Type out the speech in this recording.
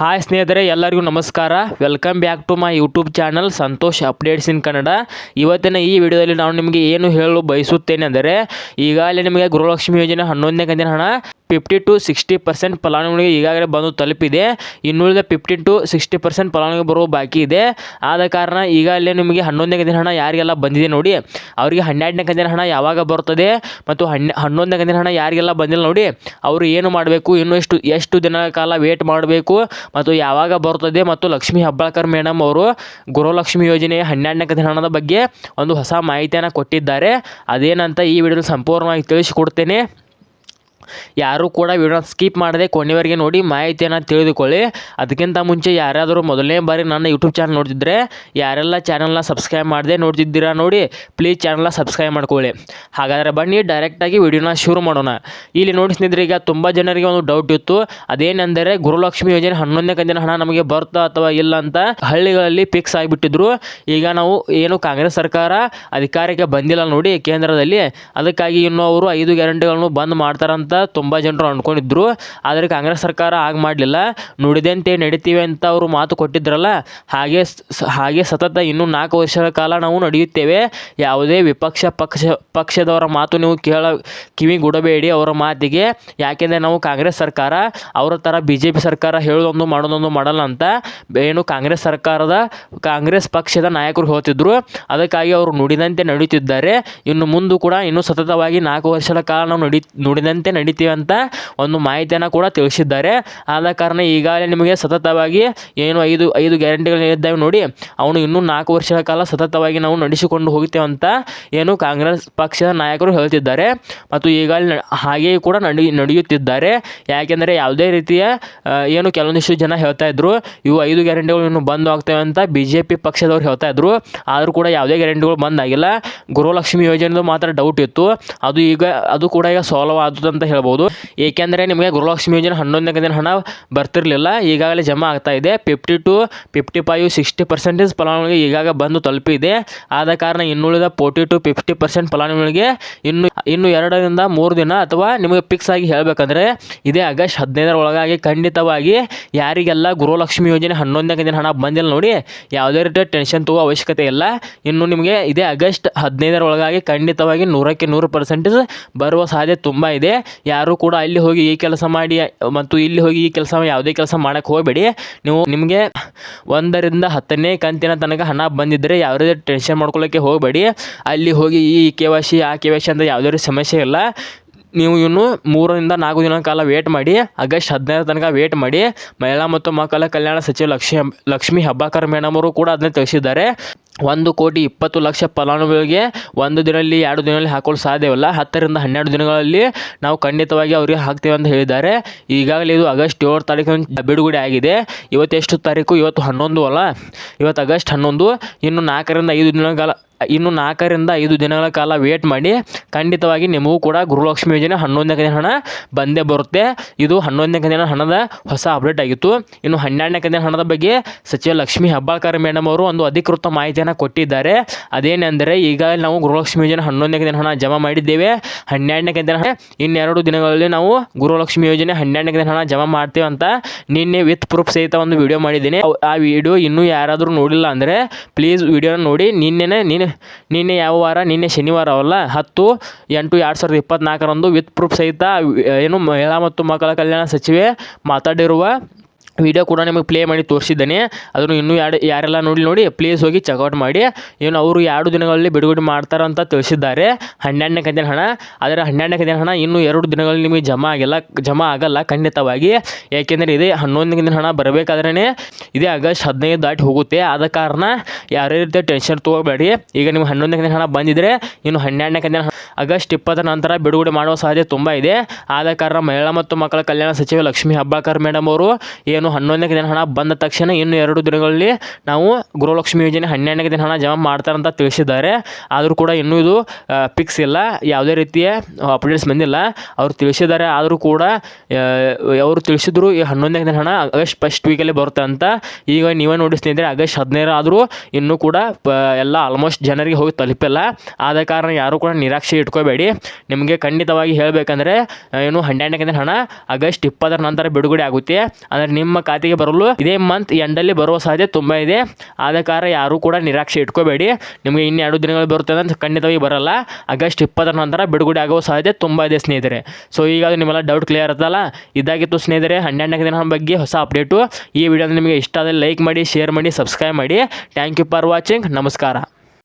Hi ಸ್ನೇಹಿತರೆ, ಎಲ್ಲರಿಗೂ ನಮಸ್ಕಾರ. Welcome back to my YouTube channel Santosh updates in Kannada ಇವತ್ತಿನ ಈ ವಿಡಿಯೋದಲ್ಲಿ ನಾನು ನಿಮಗೆ ಏನು ಹೇಳಲು ಬಯಸುತ್ತೇನೆ ಅಂದರೆ, ಈಗಾಗಲೇ ನಿಮಗೆ ಗೃಹಲಕ್ಷ್ಮಿ ಯೋಜನೆ ಹನ್ನೊಂದನೇ ಕಂತಿನ ಹಣ ಫಿಫ್ಟಿ ಟು ಸಿಕ್ಸ್ಟಿ ಪರ್ಸೆಂಟ್ ಫಲಾನುಭವಿಗಳಿಗೆ ಈಗಾಗಲೇ ಬಂದು ತಲುಪಿದೆ. ಇನ್ನುಳಿದ ಫಿಫ್ಟಿ ಟು ಸಿಕ್ಸ್ಟಿ ಪರ್ಸೆಂಟ್ ಫಲಾನುಭವಿ ಬರುವ ಬಾಕಿ ಇದೆ. ಆದ ಕಾರಣ ಈಗಾಗಲೇ ನಿಮಗೆ ಹನ್ನೊಂದನೇ ಕಂತಿನ ಹಣ ಯಾರಿಗೆಲ್ಲ ಬಂದಿದೆ ನೋಡಿ. ಅವರಿಗೆ ಹನ್ನೆರಡನೇ ಕಂತಿನ ಹಣ ಯಾವಾಗ ಬರುತ್ತದೆ ಮತ್ತು ಹನ್ನೆ, ಹನ್ನೊಂದನೇ ಕಂತಿನ ಹಣ ಯಾರಿಗೆಲ್ಲ ಬಂದಿಲ್ಲ ನೋಡಿ. ಅವರು ಏನು ಮಾಡಬೇಕು? ಇನ್ನು ಎಷ್ಟು ಎಷ್ಟು ದಿನಗಳ ಕಾಲ ವೇಟ್ ಮಾಡಬೇಕು? ಮತ್ತು ಯಾವಾಗ ಬರುತ್ತದೆ? ಮತ್ತು ಲಕ್ಷ್ಮೀ ಹೆಬ್ಬಾಳ್ಕರ್ ಮೇಡಮ್ ಅವರು ಗುರುಲಕ್ಷ್ಮಿ ಯೋಜನೆಯ ಹನ್ನೆರಡನೇ ಕಂತಿನ ಹಣದ ಬಗ್ಗೆ ಒಂದು ಹೊಸ ಮಾಹಿತಿಯನ್ನು ಕೊಟ್ಟಿದ್ದಾರೆ. ಅದೇನಂತ ಈ ವಿಡಿಯೋದಲ್ಲಿ ಸಂಪೂರ್ಣವಾಗಿ ತಿಳಿಸಿಕೊಡ್ತೇನೆ. ಯಾರೂ ಕೂಡ ವಿಡಿಯೋನ ಸ್ಕಿಪ್ ಮಾಡದೆ ಕೊನೆವರೆಗೆ ನೋಡಿ ಮಾಹಿತಿಯನ್ನು ತಿಳಿದುಕೊಳ್ಳಿ. ಅದಕ್ಕಿಂತ ಮುಂಚೆ ಯಾರಾದರೂ ಮೊದಲನೇ ಬಾರಿ ನನ್ನ ಯೂಟ್ಯೂಬ್ ಚಾನಲ್ ನೋಡ್ತಿದ್ರೆ, ಯಾರೆಲ್ಲ ಚಾನಲ್ನ ಸಬ್ಸ್ಕ್ರೈಬ್ ಮಾಡದೆ ನೋಡ್ತಿದ್ದೀರಾ ನೋಡಿ ಪ್ಲೀಸ್ ಚಾನಲ್ನ ಸಬ್ಸ್ಕ್ರೈಬ್ ಮಾಡ್ಕೊಳ್ಳಿ. ಹಾಗಾದರೆ ಬನ್ನಿ ಡೈರೆಕ್ಟಾಗಿ ವಿಡಿಯೋನ ಶುರು ಮಾಡೋಣ. ಇಲ್ಲಿ ನೋಡಿಸಿದ್ರೆ ಈಗ ತುಂಬ ಜನರಿಗೆ ಒಂದು ಡೌಟ್ ಇತ್ತು. ಅದೇನೆಂದರೆ ಗುರುಲಕ್ಷ್ಮಿ ಯೋಜನೆ ಹನ್ನೊಂದನೇ ಕಂತಿನ ಹಣ ನಮಗೆ ಬರುತ್ತಾ ಅಥವಾ ಇಲ್ಲ ಅಂತ ಹಳ್ಳಿಗಳಲ್ಲಿ ಫಿಕ್ಸ್ ಆಗಿಬಿಟ್ಟಿದ್ರು. ಈಗ ನಾವು ಏನು ಕಾಂಗ್ರೆಸ್ ಸರ್ಕಾರ ಅಧಿಕಾರಕ್ಕೆ ಬಂದಿಲ್ಲ ನೋಡಿ ಕೇಂದ್ರದಲ್ಲಿ. ಅದಕ್ಕಾಗಿ ಇನ್ನು ಅವರು ಐದು ಗ್ಯಾರಂಟಿಗಳನ್ನು ಬಂದ್ ಮಾಡ್ತಾರಂತ ತುಂಬ ಜನರು ಅಂದ್ಕೊಂಡಿದ್ರು ಆದರೆ ಕಾಂಗ್ರೆಸ್ ಸರ್ಕಾರ ಹಾಗೆ ಮಾಡಲಿಲ್ಲ. ನುಡಿದಂತೆ ನಡೀತೀವಿ ಅಂತ ಅವರು ಮಾತು ಕೊಟ್ಟಿದ್ರಲ್ಲ, ಹಾಗೆ ಹಾಗೆ ಸತತ ಇನ್ನೂ ನಾಲ್ಕು ವರ್ಷಗಳ ಕಾಲ ನಾವು ನಡೆಯುತ್ತೇವೆ. ಯಾವುದೇ ವಿಪಕ್ಷ ಪಕ್ಷ, ಪಕ್ಷದವರ ಮಾತು ನೀವು ಕೇಳ ಕಿವಿಗೊಡಬೇಡಿ ಅವರ ಮಾತಿಗೆ. ಯಾಕೆಂದರೆ ನಾವು ಕಾಂಗ್ರೆಸ್ ಸರ್ಕಾರ, ಅವರ ಥರ ಬಿ ಜೆ ಪಿ ಸರ್ಕಾರ ಹೇಳೋದೊಂದು ಮಾಡೋದೊಂದು ಮಾಡಲ್ಲ ಅಂತ ಏನು ಕಾಂಗ್ರೆಸ್ ಸರ್ಕಾರದ, ಕಾಂಗ್ರೆಸ್ ಪಕ್ಷದ ನಾಯಕರು ಹೇಳ್ತಿದ್ರು. ಅದಕ್ಕಾಗಿ ಅವರು ನುಡಿದಂತೆ ನಡೆಯುತ್ತಿದ್ದಾರೆ ಇನ್ನು ಮುಂದೆ ಕೂಡ ಇನ್ನೂ ಸತತವಾಗಿ ನಾಲ್ಕು ವರ್ಷಗಳ ಕಾಲ ನಾವು ನಡಿ, ನುಡಿದಂತೆ ನಡಿತೀವಿ ಅಂತ ಒಂದು ಮಾಹಿತಿಯನ್ನು ಕೂಡ ತಿಳಿಸಿದ್ದಾರೆ. ಆದ ಕಾರಣ ಈಗಾಗಲೇ ನಿಮಗೆ ಸತತವಾಗಿ ಏನು ಐದು ಐದು ಗ್ಯಾರಂಟಿಗಳು ಇದ್ದಾವೆ ನೋಡಿ, ಅವನು ಇನ್ನೂ ನಾಲ್ಕು ವರ್ಷಗಳ ಕಾಲ ಸತತವಾಗಿ ನಾವು ನಡೆಸಿಕೊಂಡು ಹೋಗ್ತೇವೆ ಅಂತ ಏನು ಕಾಂಗ್ರೆಸ್ ಪಕ್ಷದ ನಾಯಕರು ಹೇಳ್ತಿದ್ದಾರೆ. ಮತ್ತು ಈಗಾಗಲೇ ಹಾಗೆಯೇ ಕೂಡ ನಡಿ, ನಡೆಯುತ್ತಿದ್ದಾರೆ. ಯಾಕೆಂದರೆ ಯಾವುದೇ ರೀತಿಯ ಏನು ಕೆಲವೊಂದಿಷ್ಟು ಜನ ಹೇಳ್ತಾ ಇದ್ರು, ಇವು ಐದು ಗ್ಯಾರಂಟಿಗಳು ಇನ್ನು ಬಂದ್ ಆಗ್ತವೆ ಅಂತ ಬಿ ಜೆ ಪಿ ಪಕ್ಷದವ್ರು ಹೇಳ್ತಾ ಇದ್ರು. ಆದರೂ ಕೂಡ ಯಾವುದೇ ಗ್ಯಾರಂಟಿಗಳು ಬಂದಾಗಿಲ್ಲ ಗೃಹಲಕ್ಷ್ಮಿ ಯೋಜನೆದು ಮಾತ್ರ ಡೌಟ್ ಇತ್ತು. ಅದು ಈಗ, ಅದು ಕೂಡ ಈಗ ಸಾಲ್ವ್ ಆದದ್ದು ಅಂತ ಹೇಳ್ಬೋದು. ಏಕೆಂದರೆ ನಿಮಗೆ ಗೃಹಲಕ್ಷ್ಮಿ ಯೋಜನೆ ಹನ್ನೊಂದನೇ ದಿನ ಹಣ ಬರ್ತಿರಲಿಲ್ಲ. ಈಗಾಗಲೇ ಜಮಾ ಆಗ್ತಾ ಇದೆ. Fifty to fifty five sixty percentage ಫಲಾನುಭವಿಗೆ ಈಗಾಗ ಬಂದು ತಲುಪಿದೆ. ಆದ ಕಾರಣ ಇನ್ನುಳಿದ ಫೋರ್ಟಿ ಟು ಫಿಫ್ಟಿ ಪರ್ಸೆಂಟ್ ಫಲಾನುಭವಿಗಳಿಗೆ ಇನ್ನು ಇನ್ನು ಎರಡರಿಂದ ಮೂರು ದಿನ ಅಥವಾ ನಿಮಗೆ ಫಿಕ್ಸ್ ಆಗಿ ಹೇಳಬೇಕಂದ್ರೆ ಇದೇ ಆಗಸ್ಟ್ ಹದಿನೈದರ ಒಳಗಾಗಿ ಖಂಡಿತವಾಗಿ ಯಾರಿಗೆಲ್ಲ ಗೃಹಲಕ್ಷ್ಮಿ ಯೋಜನೆ ಹನ್ನೊಂದನೇ ದಿನ ಹಣ ಬಂದಿಲ್ಲ ನೋಡಿ, ಯಾವುದೇ ರೀತಿಯ ಟೆನ್ಷನ್ ತಗೋ ಅವಶ್ಯಕತೆ ಇಲ್ಲ. ಇನ್ನು ನಿಮಗೆ ಇದೇ ಆಗಸ್ಟ್ ಹದಿನೈದರ ಒಳಗಾಗಿ ಖಂಡಿತವಾಗಿ ನೂರಕ್ಕೆ ನೂರು ಪರ್ಸೆಂಟೇಜ್ ಬರುವ ಸಾಧ್ಯತೆ ತುಂಬ ಇದೆ. ಯಾರು ಕೂಡ ಅಲ್ಲಿ ಹೋಗಿ ಈ ಕೆಲಸ ಮಾಡಿ, ಮತ್ತು ಇಲ್ಲಿ ಹೋಗಿ ಈ ಕೆಲಸ ಯಾವುದೇ ಕೆಲಸ ಮಾಡೋಕ್ಕೆ ಹೋಗಬೇಡಿ. ನೀವು ನಿಮಗೆ ಒಂದರಿಂದ ಹತ್ತನೇ ಕಂತಿನ ತನಕ ಹಣ ಬಂದಿದ್ದರೆ ಯಾವುದೇ ಟೆನ್ಷನ್ ಮಾಡ್ಕೊಳ್ಳೋಕ್ಕೆ ಹೋಗಬೇಡಿ. ಅಲ್ಲಿ ಹೋಗಿ ಈ ಕೆ ವೈ ಆ ಕೆ ವೈ ಅಂತ ಯಾವುದೇ ಸಮಸ್ಯೆ ಇಲ್ಲ. ನೀವು ಇನ್ನು ಮೂರರಿಂದ ನಾಲ್ಕು ದಿನ ಕಾಲ ವೇಟ್ ಮಾಡಿ, ಆಗಸ್ಟ್ ಹದಿನೈದರ ತನಕ ವೇಟ್ ಮಾಡಿ, ಮಹಿಳಾ ಮತ್ತು ಮಕ್ಕಳ ಕಲ್ಯಾಣ ಸಚಿವ ಲಕ್ಷ್ಮಿ ಲಕ್ಷ್ಮಿ ಹಬ್ಬಾಕರ್ ಮೇಡಮ್ ಅವರು ಕೂಡ ಅದನ್ನ ತಿಳಿಸಿದ್ದಾರೆ. ಒಂದು ಕೋಟಿ ಇಪ್ಪತ್ತು ಲಕ್ಷ ಫಲಾನುಭವಿಗೆ ಒಂದು ದಿನದಲ್ಲಿ ಎರಡು ದಿನದಲ್ಲಿ ಹಾಕಲು ಸಾಧ್ಯವಿಲ್ಲ, ಹತ್ತರಿಂದ ಹನ್ನೆರಡು ದಿನಗಳಲ್ಲಿ ನಾವು ಖಂಡಿತವಾಗಿ ಅವರಿಗೆ ಹಾಕ್ತೇವೆ ಅಂತ ಹೇಳಿದ್ದಾರೆ. ಈಗಾಗಲೇ ಇದು ಆಗಸ್ಟ್ ಏಳು ತಾರೀಕಿನ ಬಿಡುಗಡೆ ಆಗಿದೆ. ಇವತ್ತು ಎಷ್ಟು ತಾರೀಕು? ಇವತ್ತು ಹನ್ನೊಂದು ಅಲ್ಲ? ಇವತ್ತು ಆಗಸ್ಟ್ ಹನ್ನೊಂದು. ಇನ್ನು ನಾಲ್ಕರಿಂದ ಐದು ದಿನಗಳ ಇನ್ನು ನಾಲ್ಕರಿಂದ ಐದು ದಿನಗಳ ಕಾಲ ವೇಟ್ ಮಾಡಿ, ಖಂಡಿತವಾಗಿ ನಿಮಗೂ ಕೂಡ ಗುರುಲಕ್ಷ್ಮಿ ಯೋಜನೆ ಹನ್ನೊಂದನೇ ದಿನ ಹಣ ಬಂದೇ ಬರುತ್ತೆ. ಇದು ಹನ್ನೊಂದನೇ ದಿನ ಹಣದ ಹೊಸ ಅಪ್ಡೇಟ್ ಆಗಿತ್ತು. ಇನ್ನು ಹನ್ನೆರಡನೇ ದಿನ ಹಣದ ಬಗ್ಗೆ ಸಚಿವ ಲಕ್ಷ್ಮೀ ಹೆಬ್ಬಾಳ್ಕರ್ ಮೇಡಮ್ ಅವರು ಒಂದು ಅಧಿಕೃತ ಮಾಹಿತಿಯನ್ನು ಕೊಟ್ಟಿದ್ದಾರೆ. ಅದೇನೆಂದರೆ ಈಗ ನಾವು ಗೃಹಲಕ್ಷ್ಮಿ ಯೋಜನೆ ಹನ್ನೊಂದನೇ ದಿನ ಹಣ ಜಮಾ ಮಾಡಿದ್ದೇವೆ. ಹನ್ನೆರಡನೇ ದಿನ ಹಣ, ಇನ್ನೆರಡು ದಿನಗಳಲ್ಲಿ ನಾವು ಗೃಹಲಕ್ಷ್ಮಿ ಯೋಜನೆ ಹನ್ನೆರಡನೇ ದಿನ ಹಣ ಜಮಾ ಮಾಡ್ತೇವೆ ಅಂತ ನಿನ್ನೆ ವಿತ್ ಪ್ರೂಫ್ ಸಹಿತ ಒಂದು ವಿಡಿಯೋ ಮಾಡಿದ್ದೀನಿ. ಆ ವಿಡಿಯೋ ಇನ್ನೂ ಯಾರಾದರೂ ನೋಡಿಲ್ಲ ಅಂದರೆ ಪ್ಲೀಸ್ ವಿಡಿಯೋನ ನೋಡಿ. ನಿನ್ನೆನೇ ನಿನ್ನೆ ನಿನ್ನೆ ಯಾವ ವಾರ? ನಿನ್ನೆ ಶನಿವಾರ ಅವಲ್ಲ ಹತ್ತು, ಎಂಟು, ಎರಡು ಸಾವಿರದ ಇಪ್ಪತ್ತ್ನಾಲ್ಕರಂದು ವಿತ್ ಪ್ರೂಫ್ ಸಹಿತ, ಏನು ಮಹಿಳಾ ಮತ್ತು ಮಕ್ಕಳ ಕಲ್ಯಾಣ ಸಚಿವೆ ಮಾತಾಡಿರುವ ವಿಡಿಯೋ ಕೂಡ ನಿಮಗೆ ಪ್ಲೇ ಮಾಡಿ ತೋರಿಸಿದ್ದೇನೆ. ಅದನ್ನು ಇನ್ನೂ ಯಾರು, ಯಾರೆಲ್ಲ ನೋಡಿ ನೋಡಿ ಪ್ಲೀಸ್ ಹೋಗಿ ಚೆಕ್ಔಟ್ ಮಾಡಿ. ಏನು ಅವರು ಎರಡು ದಿನಗಳಲ್ಲಿ ಬಿಡುಗಡೆ ಮಾಡ್ತಾರೆ ಅಂತ ತಿಳಿಸಿದ್ದಾರೆ. ಹನ್ನೆರಡನೇ ಕಂತಿನ ಹಣ. ಆದರೆ ಹನ್ನೆರಡನೇ ಕಂತಿನ ಹಣ ಇನ್ನೂ ಎರಡು ದಿನಗಳಲ್ಲಿ ನಿಮಗೆ ಜಮಾ ಆಗಿಲ್ಲ, ಜಮಾ ಆಗಲ್ಲ ಖಂಡಿತವಾಗಿ. ಏಕೆಂದರೆ ಇದೇ ಹನ್ನೊಂದನೇ ಕಂತಿನ ಹಣ ಬರಬೇಕಾದ್ರೇ ಇದೇ ಆಗಸ್ಟ್ ಹದಿನೈದು ದಾಟಿ ಹೋಗುತ್ತೆ. ಆದ ಕಾರಣ ಯಾರೇ ರೀತಿಯ ಟೆನ್ಷನ್ ತೊಗೋಬೇಡಿ. ಈಗ ನಿಮ್ಗೆ ಹನ್ನೊಂದನೇ ಕಂತಿನ ಹಣ ಬಂದಿದ್ದರೆ ಇನ್ನು ಹನ್ನೆರಡನೇ ಕಂತಿನ ಹಣ ಆಗಸ್ಟ್ ಇಪ್ಪತ್ತರ ನಂತರ ಬಿಡುಗಡೆ ಮಾಡುವ ಸಾಧ್ಯತೆ ತುಂಬ ಇದೆ. ಆದ ಕಾರಣ ಮಹಿಳಾ ಮತ್ತು ಮಕ್ಕಳ ಕಲ್ಯಾಣ ಸಚಿವೆ ಲಕ್ಷ್ಮೀ ಹಬ್ಬಾಕರ್ ಮೇಡಮ್ ಅವರು ಏನು ಹನ್ನೊಂದನೇ ದಿನ ಹಣ ಬಂದ ತಕ್ಷಣ ಇನ್ನು ಎರಡು ದಿನಗಳಲ್ಲಿ ನಾವು ಗೃಹಲಕ್ಷ್ಮಿ ಯೋಜನೆ ಹನ್ನೆರಡನೇ ದಿನ ಹಣ ಜಮಾ ಮಾಡ್ತಾರಂತ ತಿಳಿಸಿದ್ದಾರೆ. ಆದರೂ ಕೂಡ ಇನ್ನೂ ಇದು ಫಿಕ್ಸ್ ಇಲ್ಲ. ಯಾವುದೇ ರೀತಿಯ ಅಪ್ಡೇಟ್ಸ್ ಬಂದಿಲ್ಲ. ಅವರು ತಿಳಿಸಿದ್ದಾರೆ. ಆದರೂ ಕೂಡ ಅವರು ತಿಳಿಸಿದ್ರು ಈ ಹನ್ನೊಂದನೇ ದಿನ ಹಣ ಆಗಸ್ಟ್ ಫಸ್ಟ್ ವೀಕಲ್ಲಿ ಬರುತ್ತೆ ಅಂತ. ಈಗ ನೀವೇ ನೋಡಿಸ್ತೀನಿ ಆಗಸ್ಟ್ ಹದಿನೈದು ಆದರೂ ಇನ್ನೂ ಕೂಡ ಎಲ್ಲ ಆಲ್ಮೋಸ್ಟ್ ಜನರಿಗೆ ಹೋಗಿ ತಲುಪಿಲ್ಲ. ಆದ ಕಾರಣ ಯಾರೂ ಕೂಡ ನಿರಾಶೆ ಇಟ್ಕೋಬೇಡಿ. ನಿಮಗೆ ಖಂಡಿತವಾಗಿ ಹೇಳಬೇಕಂದ್ರೆ ಏನು ಹನ್ನೆರಡನೇ ಹಣ ಆಗಸ್ಟ್ ಇಪ್ಪತ್ತರ ನಂತರ ಬಿಡುಗಡೆ ಆಗುತ್ತೆ. ಅಂದರೆ ನಿಮ್ಮ ಖಾತೆಗೆ ಬರಲು ಇದೇ ಮಂತ್ ಎಂಡಲ್ಲಿ ಬರುವ ಸಾಧ್ಯತೆ ತುಂಬ ಇದೆ. ಆದ ಕಾರಣ ಯಾರೂ ಕೂಡ ನಿರಾಕ್ಷೆ ಇಟ್ಕೋಬೇಡಿ. ನಿಮಗೆ ಇನ್ನೆರಡು ದಿನಗಳು ಬರುತ್ತೆ ಅಂತ ಖಂಡಿತವಾಗಿ ಬರಲ್ಲ. ಆಗಸ್ಟ್ ಇಪ್ಪತ್ತರ ನಂತರ ಬಿಡುಗಡೆ ಆಗುವ ಸಾಧ್ಯತೆ ತುಂಬ ಇದೆ ಸ್ನೇಹಿತರೆ. ಸೊ ಈಗ ಅದು ನಿಮ್ಮೆಲ್ಲ ಡೌಟ್ ಕ್ಲಿಯರ್ ಇರ್ತಲ್ಲ ಇದಾಗಿತ್ತು ಸ್ನೇಹಿತರೆ ಹನ್ನೆರಡನೇ ದಿನ ಬಗ್ಗೆ ಹೊಸ ಅಪ್ಡೇಟು ಈ ವಿಡಿಯೋ ನಿಮಗೆ ಇಷ್ಟ ಆದರೆ ಲೈಕ್ ಮಾಡಿ ಶೇರ್ ಮಾಡಿ ಸಬ್ಸ್ಕ್ರೈಬ್ ಮಾಡಿ. ಥ್ಯಾಂಕ್ ಯು ಫಾರ್ ವಾಚಿಂಗ್ ನಮಸ್ಕಾರ.